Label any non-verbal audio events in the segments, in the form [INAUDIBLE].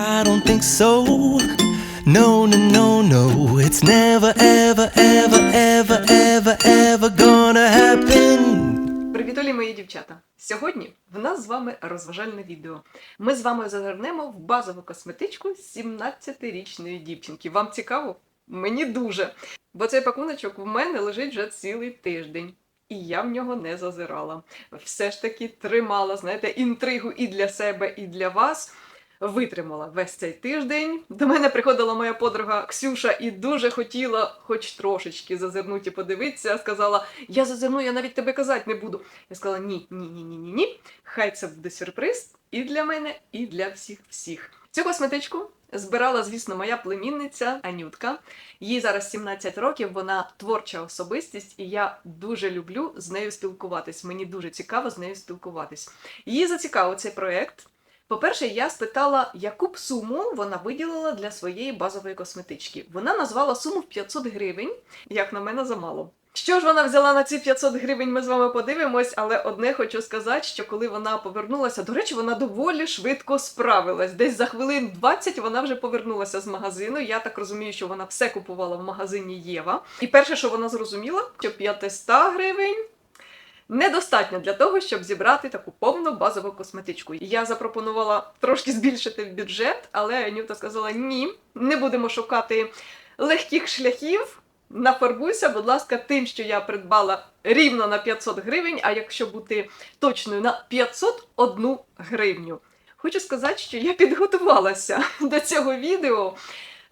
I don't think so. No, no, no, no. It's never, ever, ever, ever, ever, ever gonna happen. Привітолі, мої дівчата! Сьогодні в нас з вами розважальне відео. Ми з вами зазирнемо в базову косметичку 17-річної дівчинки. Вам цікаво? Мені дуже. Бо цей пакуночок в мене лежить вже цілий тиждень. І я в нього не зазирала. Все ж таки тримала, знаєте, інтригу і для себе, і для вас. Витримала весь цей тиждень. До мене приходила моя подруга Ксюша і дуже хотіла, хоч трошечки зазирнути і подивитися. Сказала: Я зазирну, я навіть тебе казати не буду. Я сказала: ні, ні, ні, ні, ні, ні. Хай це буде сюрприз і для мене, і для всіх всіх. Цю косметичку збирала, звісно, моя племінниця Анютка. Їй зараз 17 років, вона творча особистість, і я дуже люблю з нею спілкуватись. Мені дуже цікаво з нею спілкуватись. Її зацікавив цей проект. По-перше, я спитала, яку б суму вона виділила для своєї базової косметички. Вона назвала суму в 500 гривень, як на мене, замало. Що ж вона взяла на ці 500 гривень, ми з вами подивимось, але одне хочу сказати, що коли вона повернулася, до речі, вона доволі швидко справилась. Десь за хвилин 20 вона вже повернулася з магазину. Я так розумію, що вона все купувала в магазині Єва. І перше, що вона зрозуміла, що 500 гривень недостатньо для того, щоб зібрати таку повну базову косметичку. Я запропонувала трошки збільшити бюджет, але Анюта сказала: ні, не будемо шукати легких шляхів. Нафарбуйся, будь ласка, тим, що я придбала рівно на 500 гривень, а якщо бути точною, на 501 гривню. Хочу сказати, що я підготувалася [LAUGHS] до цього відео.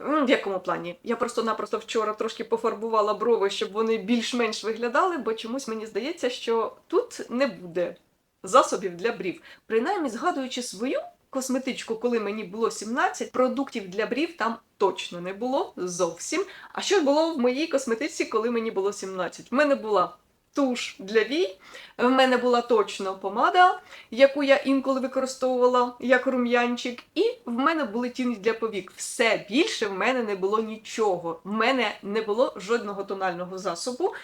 М, В якому плані? Я просто-напросто вчора трошки пофарбувала брови, щоб вони більш-менш виглядали, бо чомусь мені здається, що тут не буде засобів для брів. Принаймні, згадуючи свою косметичку, коли мені було 17, продуктів для брів там точно не було зовсім. А що було в моїй косметичці, коли мені було 17? В мене була туш для вій, в мене була точно помада, яку я інколи використовувала як рум'янчик, і в мене були тіні для повік. Все більше в мене не було нічого. В мене не було жодного тонального засобу.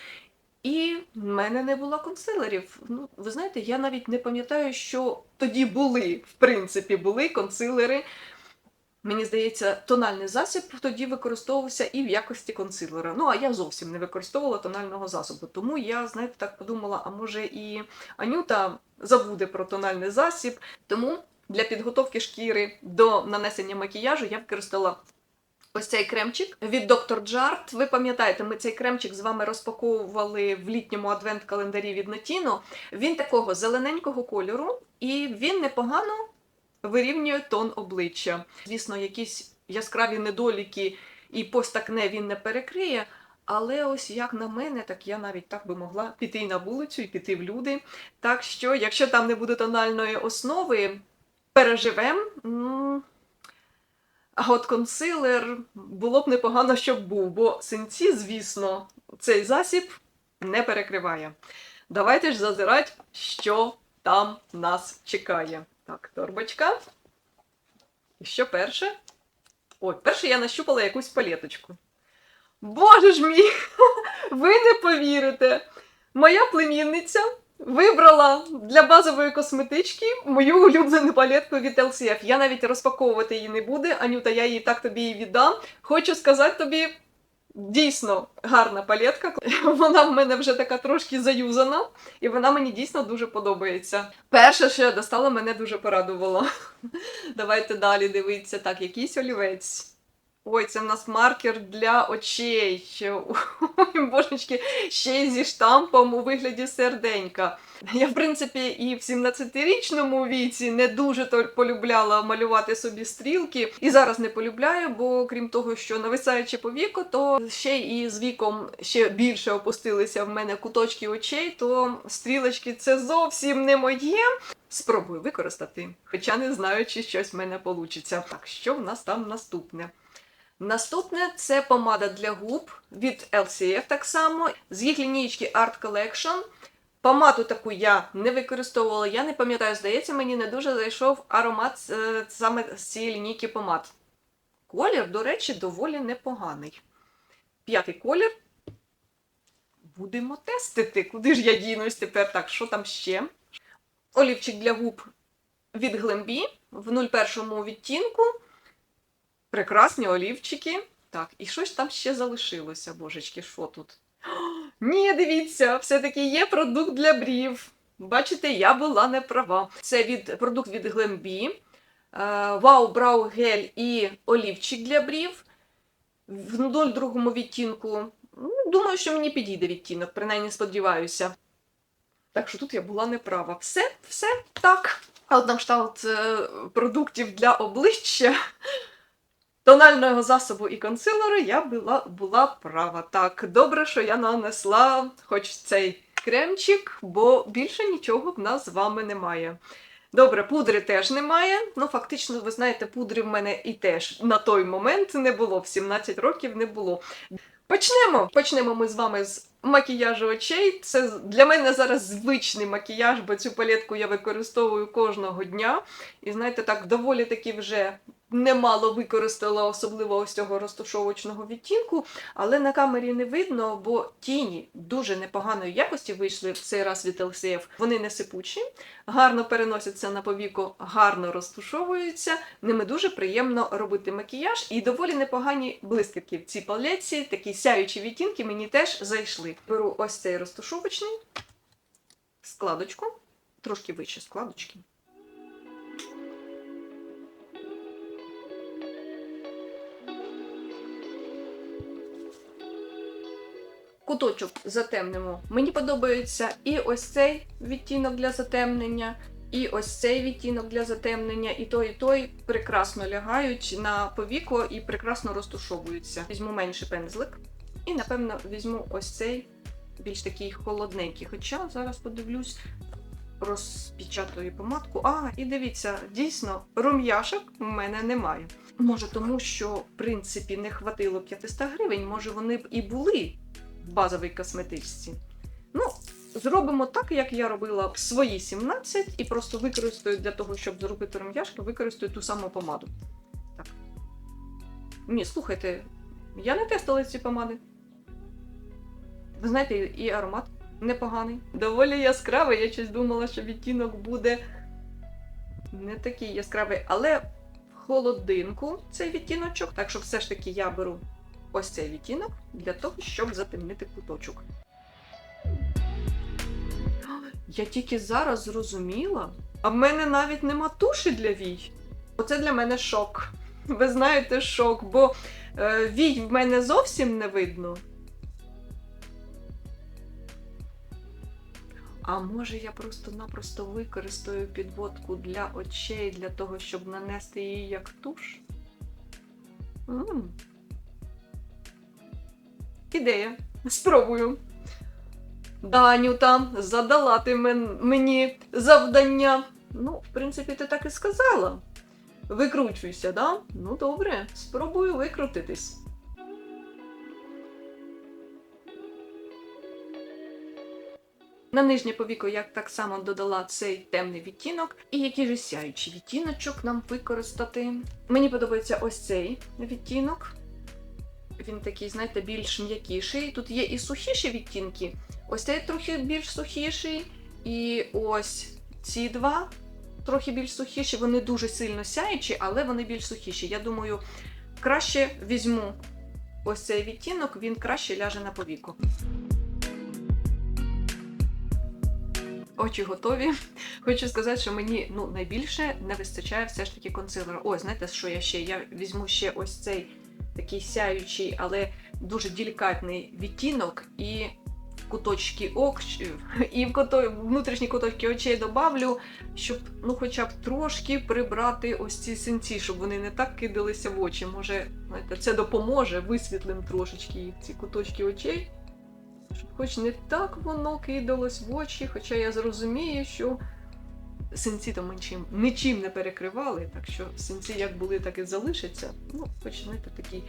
І в мене не було консилерів. Ну, ви знаєте, я навіть не пам'ятаю, що тоді були, в принципі, були консилери. Мені здається, тональний засіб тоді використовувався і в якості консилера. Ну, а я зовсім не використовувала тонального засобу. Тому я, знаєте, так подумала, а може і Анюта забуде про тональний засіб. Тому для підготовки шкіри до нанесення макіяжу я використала ось цей кремчик від Dr. Jart. Ви пам'ятаєте, ми цей кремчик з вами розпаковували в літньому адвент-календарі від Notino. Він такого зелененького кольору, і він непогано вирівнює тон обличчя. Звісно, якісь яскраві недоліки і постакне він не перекриє. Але ось як на мене, так я навіть так би могла піти на вулицю і піти в люди. Так що, якщо там не буде тональної основи, переживемо. А от консилер було б непогано, щоб був, бо синці, звісно, цей засіб не перекриває. Давайте ж зазирати, що там нас чекає. Так, торбочка. І що перше? Ой, перше я нащупала якусь палеточку. Боже ж мій! [LAUGHS] Ви не повірите! Моя племінниця вибрала для базової косметички мою улюблену палетку від LCF. Я навіть розпаковувати її не буду. Анюта, я її так тобі і віддам. Хочу сказати тобі. Дійсно гарна палетка. [LAUGHS] Вона в мене вже така трошки заюзана, і вона мені дійсно дуже подобається. Перше, що я достала, мене дуже порадувало. [LAUGHS] Давайте далі дивитися. Так, якийсь олівець. Ой, це в нас маркер для очей. Ой, [LAUGHS] божечки, ще й зі штампом у вигляді серденька. Я, в принципі, і в 17-річному віці не дуже полюбляла малювати собі стрілки. І зараз не полюбляю, бо крім того, що нависаючи по віку, то ще і з віком ще більше опустилися в мене куточки очей, то стрілочки це зовсім не моє. Спробую використати, хоча не знаю, чи щось в мене вийде. Так, що в нас там наступне? Наступне це помада для губ від LCF так само, з їх лінійки Art Collection. Помаду таку я не використовувала, я не пам'ятаю, здається, мені не дуже зайшов аромат е, саме з цієї лінійки помад. Колір, до речі, доволі непоганий. П'ятий колір. Будемо тестити. Куди ж я дінусь тепер? Так, що там ще? Олівчик для губ від Глембі в 01 відтінку. Прекрасні олівчики. Так, і щось там ще залишилося, божечки, що тут? О, [GASPS] Ні, дивіться, все-таки є продукт для брів. Бачите, я була не права. Це від продукт від Глембі. Вау Брау гель і олівчик для брів в 02 відтінку. Ну, Думаю, що мені підійде відтінок, принаймні сподіваюся. Так що тут я була неправа. Все, все так. А е, продуктів для обличчя, тонального засобу і консилеру я була, була права. Так, добре, що я нанесла хоч цей кремчик, бо більше нічого в нас з вами немає. Добре, пудри теж немає. Ну, фактично, ви знаєте, пудри в мене і теж на той момент не було. В 17 років не було. Почнемо. Почнемо ми з вами з макіяжу очей. Це для мене зараз звичний макіяж, бо цю палетку я використовую кожного дня. І знаєте, так доволі таки вже немало використала, особливо ось цього розташовочного відтінку, але на камері не видно, бо тіні дуже непоганої якості вийшли в цей раз від LCF. Вони не сипучі, гарно переносяться на повіку, гарно розтушовуються. Ними дуже приємно робити макіяж і доволі непогані блискітки в цій палетці, такі сяючі відтінки мені теж зайшли. Беру ось цей розтушовочний складочку, трошки вище складочки. Куточок затемнимо. Мені подобається і ось цей відтінок для затемнення, і ось цей відтінок для затемнення, і той, і той прекрасно лягають на повіко і прекрасно розтушовуються. Візьму менший пензлик. І, напевно, візьму ось цей більш такий холодненький. Хоча зараз подивлюсь, розпечатаю помадку. А, і дивіться, дійсно, рум'яшок в мене немає. Може, тому що, в принципі, не хватило 500 гривень, може, вони б і були в базовій косметичці. Ну, зробимо так, як я робила в свої 17, і просто використаю для того, щоб зробити рум'яшки, використаю ту саму помаду. Так. Ні, слухайте, я не тестила ці помади. Ви знаєте, і аромат непоганий. Доволі яскравий. Я щось думала, що відтінок буде не такий яскравий, але в холодинку цей відтіночок. Так що все ж таки я беру ось цей відтінок для того, щоб затемнити куточок. [GASPS] Я тільки зараз зрозуміла, а в мене навіть нема туші для вій. Оце для мене шок. Ви знаєте, шок, бо е, вій в мене зовсім не видно. А може я просто-напросто використаю підводку для очей для того, щоб нанести її як туш? м Ідея. Спробую. Даню там задала ти мен- мені завдання. Ну, в принципі, ти так і сказала. Викручуйся, да? Ну добре, спробую викрутитись. На нижнє повіко я так само додала цей темний відтінок. І який же сяючий відтіночок нам використати. Мені подобається ось цей відтінок. Він такий, знаєте, більш м'якіший. Тут є і сухіші відтінки. Ось цей трохи більш сухіший. І ось ці два трохи більш сухіші. Вони дуже сильно сяючі, але вони більш сухіші. Я думаю, краще візьму ось цей відтінок, він краще ляже на повіку. Очі готові. Хочу сказати, що мені ну, найбільше не вистачає все ж таки консилера. Ой, знаєте, що я ще? Я візьму ще ось цей такий сяючий, але дуже делікатний відтінок, і куточки ок, і в внутрішні куточки очей добавлю, щоб ну, хоча б трошки прибрати ось ці синці, щоб вони не так кидалися в очі. Може, знаєте, це допоможе висвітлим трошечки ці куточки очей. Хоч не так воно кидалось в очі, хоча я зрозумію, що синці там нічим, нічим не перекривали, так що синці як були, так і залишаться. Ну, хоч знаєте, такий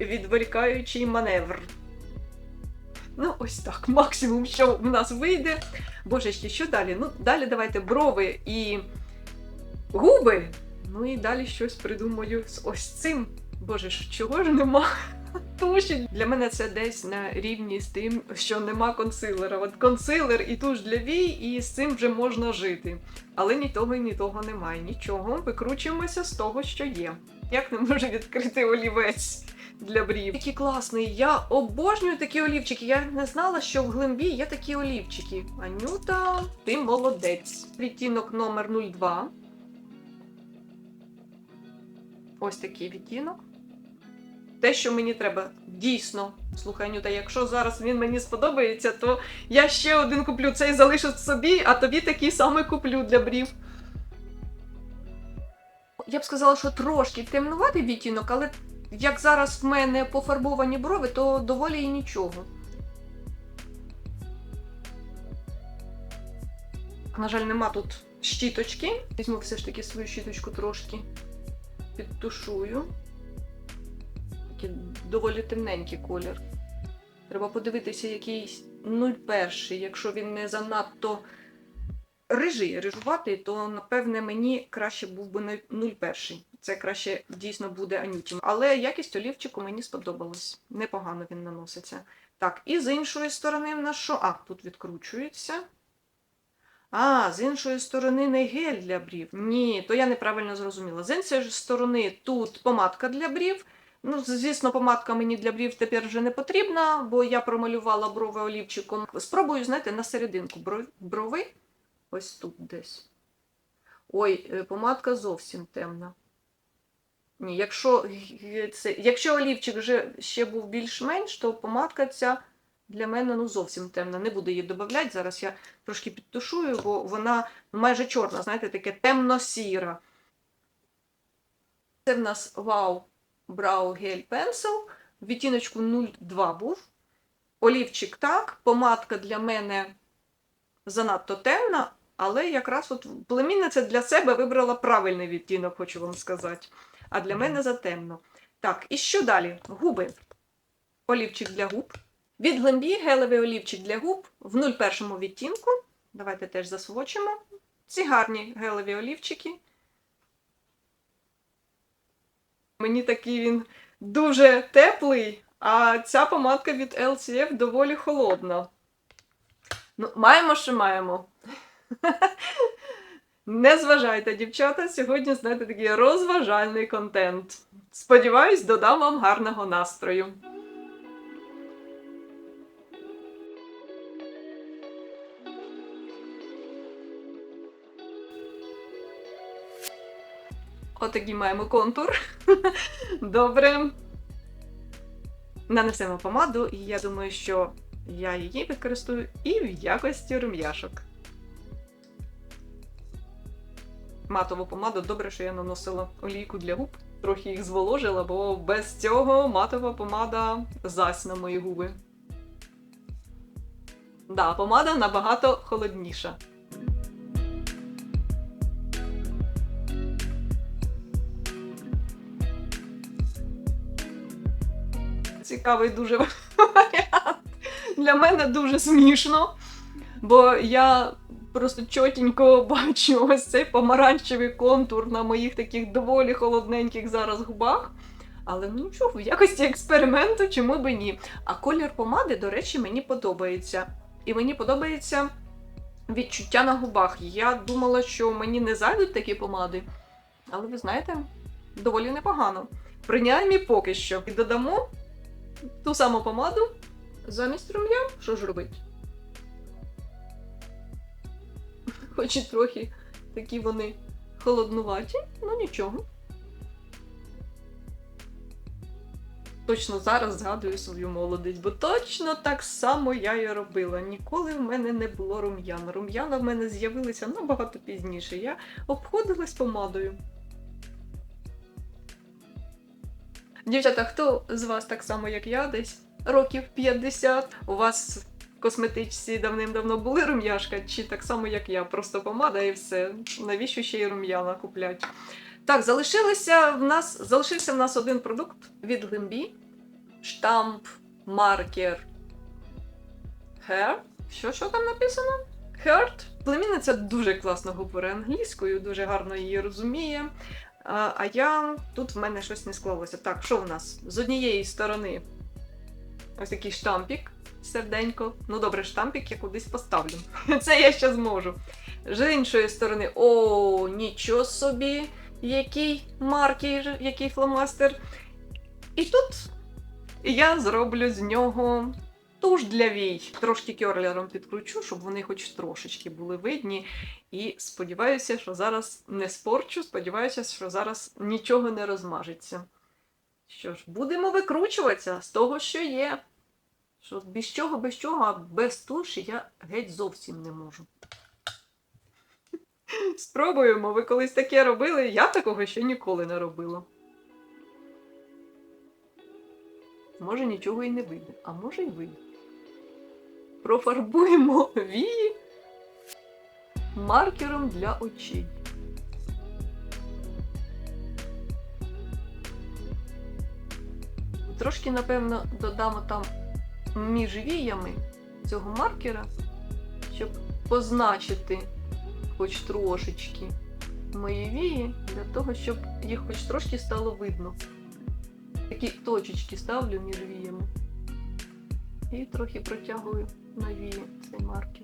відволікаючий маневр. Ну, ось так, максимум, що в нас вийде. Божечки, що далі? Ну, далі давайте брови і губи. Ну і далі щось придумаю з ось цим. Боже чого ж нема? Туші для мене це десь на рівні з тим, що нема консилера. От консилер і туш для вій, і з цим вже можна жити. Але ні того ні того немає. Нічого, викручуємося з того, що є. Як не можу відкрити олівець для брів? Який класний. Я обожнюю такі олівчики. Я не знала, що в глимбі є такі олівчики. Анюта, ти молодець. Відтінок номер 02. Ось такий відтінок. Те, що мені треба, дійсно. Слухай, Анюта, якщо зараз він мені сподобається, то я ще один куплю. Цей залишу собі, а тобі такий самий куплю для брів. Я б сказала, що трошки темнуватий відтінок, але як зараз в мене пофарбовані брови, то доволі і нічого. На жаль, нема тут щіточки. Візьму все ж таки свою щіточку трошки підтушую. Такий доволі темненький колір. Треба подивитися, який 01. Якщо він не занадто рижий, рижуватий, то напевне мені краще був би на 01. Це краще дійсно буде анютім. Але якість олівчику мені сподобалась. Непогано він наноситься. Так, і з іншої сторони в нас що? А, тут відкручується. А, з іншої сторони не гель для брів. Ні, то я неправильно зрозуміла. З іншої сторони тут помадка для брів. Ну, звісно, помадка мені для брів тепер вже не потрібна, бо я промалювала брови олівчиком. Спробую, знаєте, на серединку брови. Ось тут десь. Ой, е, помадка зовсім темна. Ні, якщо, це, якщо олівчик вже ще був більш-менш, то помадка ця для мене ну, зовсім темна. Не буду її додавати. Зараз я трошки підтушую, бо вона майже чорна, знаєте, таке темно-сіра. Це в нас Wow Brow Gel Pencil. Відтіночку 02 був. Олівчик так, помадка для мене занадто темна, але якраз от племінниця для себе вибрала правильний відтінок, хочу вам сказати. А для мене затемно. Так, і що далі? Губи. Олівчик для губ. Від глембі гелевий олівчик для губ в 01 відтінку. Давайте теж засвочимо. Ці гарні гелеві олівчики. Мені такий він дуже теплий, а ця помадка від LCF доволі холодна. Ну, маємо, що маємо. [LAUGHS] Не зважайте, дівчата, сьогодні, знаєте, такий розважальний контент. Сподіваюсь, додам вам гарного настрою. Отакий маємо контур. [LAUGHS] Добре. Нанесемо помаду, і я думаю, що я її використаю і в якості рум'яшок. Матову помаду добре, що я наносила олійку для губ. Трохи їх зволожила, бо без цього матова помада зась на мої губи. Да, помада набагато холодніша. Цікавий дуже варіант. Для мене дуже смішно, бо я просто чотенько бачу ось цей помаранчевий контур на моїх таких доволі холодненьких зараз губах. Але ну нічого, в якості експерименту чому би ні. А колір помади, до речі, мені подобається. І мені подобається відчуття на губах. Я думала, що мені не зайдуть такі помади. Але ви знаєте, доволі непогано. Принаймні поки що. І додамо ту саму помаду замість рум'ян. Що ж робити? Хоч і трохи такі вони холоднуваті, ну нічого. Точно зараз згадую свою молодість, бо точно так само я і робила. Ніколи в мене не було рум'ян. Рум'яна в мене з'явилися набагато пізніше. Я обходилась помадою. Дівчата, хто з вас так само, як я, десь років 50? У вас в косметичці давним-давно були рум'яшка, чи так само, як я, просто помада і все. Навіщо ще й рум'яна куплять? Так, залишилося в нас, залишився в нас один продукт від Глимбі. Штамп, маркер. Hair. Що, що там написано? Heart. Племінниця дуже класно говорить англійською, дуже гарно її розуміє. А, я тут в мене щось не склалося. Так, що в нас? З однієї сторони ось такий штампік, серденько. Ну добре, штампік я кудись поставлю. [LAUGHS] Це я ще зможу. З іншої сторони, о, нічого собі, який маркер, який фломастер. І тут я зроблю з нього туш для вій. Трошки кьорлером підкручу, щоб вони хоч трошечки були видні. І сподіваюся, що зараз не спорчу, сподіваюся, що зараз нічого не розмажеться. Що ж, будемо викручуватися з того, що є. Що без чого, без чого, а без туші я геть зовсім не можу. [LAUGHS] Спробуємо, ви колись таке робили, я такого ще ніколи не робила. Може нічого і не вийде, а може й вийде. Профарбуємо [LAUGHS] вії маркером для очей. Трошки, напевно, додамо там між віями цього маркера, щоб позначити хоч трошечки мої вії, для того, щоб їх хоч трошки стало видно. Такі точечки ставлю між віями. І трохи протягую на вії цей маркер.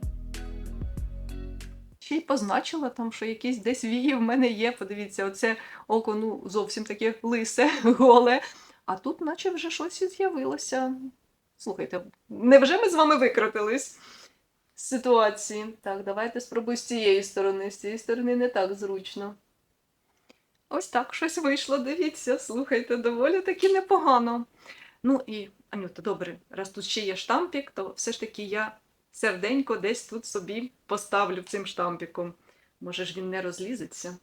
Ще й позначила там, що якісь десь вії в мене є. Подивіться, оце око ну, зовсім таке лисе, [LAUGHS] голе. А тут, наче вже щось з'явилося. Слухайте, невже ми з вами викрутились з ситуації? Так, давайте спробую з цієї сторони. З цієї сторони не так зручно. Ось так щось вийшло, дивіться, слухайте, доволі таки непогано. Ну і, Анюта, добре, раз тут ще є штампік, то все ж таки я серденько десь тут собі поставлю цим штампіком. Може ж він не розлізеться.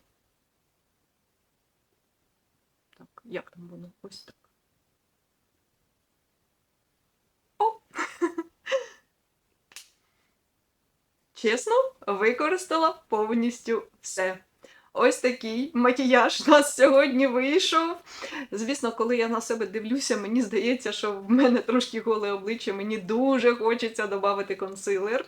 Так, як там воно? Ось так. О! [LAUGHS] Чесно, використала повністю все. Ось такий макіяж у нас сьогодні вийшов. Звісно, коли я на себе дивлюся, мені здається, що в мене трошки голе обличчя, мені дуже хочеться додати консилер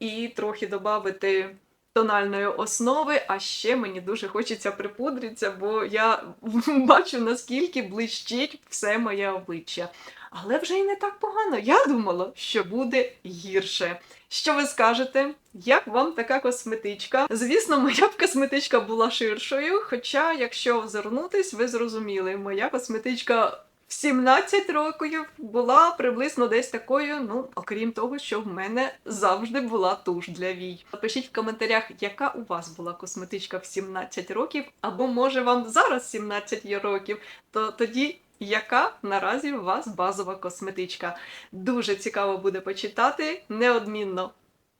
і трохи додати тональної основи, а ще мені дуже хочеться припудритися, бо я [LAUGHS] бачу, наскільки блищить все моє обличчя. Але вже й не так погано. Я думала, що буде гірше. Що ви скажете? Як вам така косметичка? Звісно, моя б косметичка була ширшою, хоча, якщо озирнутись, ви зрозуміли, моя косметичка в 17 років була приблизно десь такою, ну, окрім того, що в мене завжди була туш для вій. Напишіть в коментарях, яка у вас була косметичка в 17 років, або може вам зараз 17 є років, то тоді. Яка наразі у вас базова косметичка? Дуже цікаво буде почитати. Неодмінно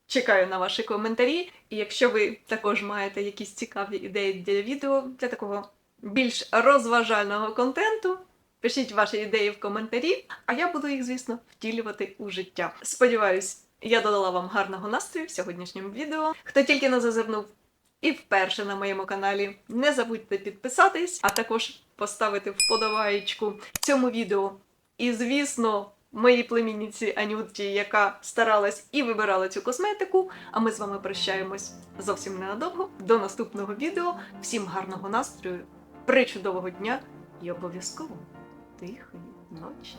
чекаю на ваші коментарі. І якщо ви також маєте якісь цікаві ідеї для відео, для такого більш розважального контенту, пишіть ваші ідеї в коментарі, а я буду їх, звісно, втілювати у життя. Сподіваюсь, я додала вам гарного настрою в сьогоднішньому відео. Хто тільки не зазирнув і вперше на моєму каналі, не забудьте підписатись, а також поставити вподобаєчку цьому відео. І, звісно, моїй племінниці Анюті, яка старалась і вибирала цю косметику. А ми з вами прощаємось зовсім ненадовго. До наступного відео. Всім гарного настрою, причудового дня і обов'язково тихої ночі.